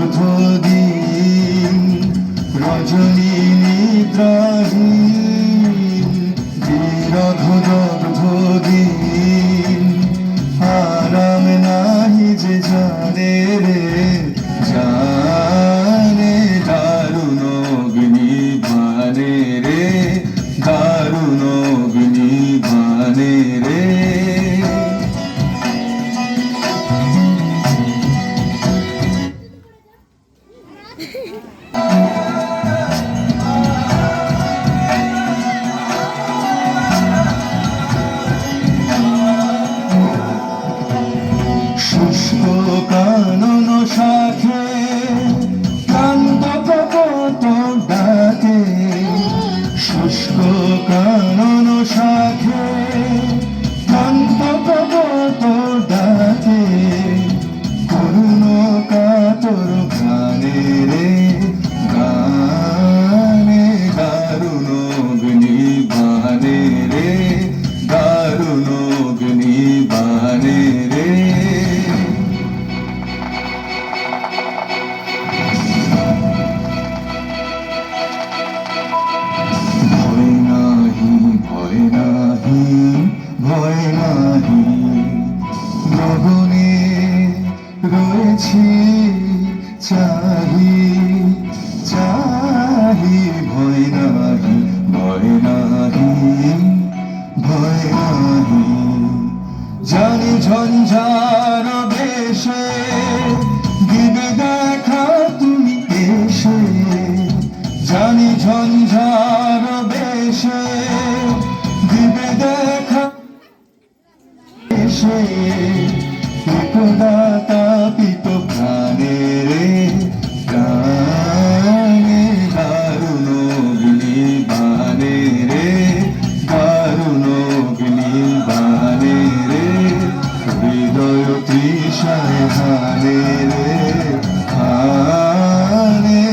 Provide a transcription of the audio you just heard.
দীর্ঘদিন রজনী নিদ্রাহীন বিরধ দীর্ঘদিন আরাম নাহি যে জানে রে। কানন শাখে ভয় নাহি ভয় নাহি ভয় নাহি। গগনে রয়েছি চাহি চাহি, ভয় নাহি ভয় নাহি ভয় নাহি। জানি ঝঞ্ঝার বেশে দেখা। একদা তাপিত রে, প্রাণে দারুণ অগ্নি বানে রে, দারুণ অগ্নি বানে রে, হৃদয় তৃষায় রে হানে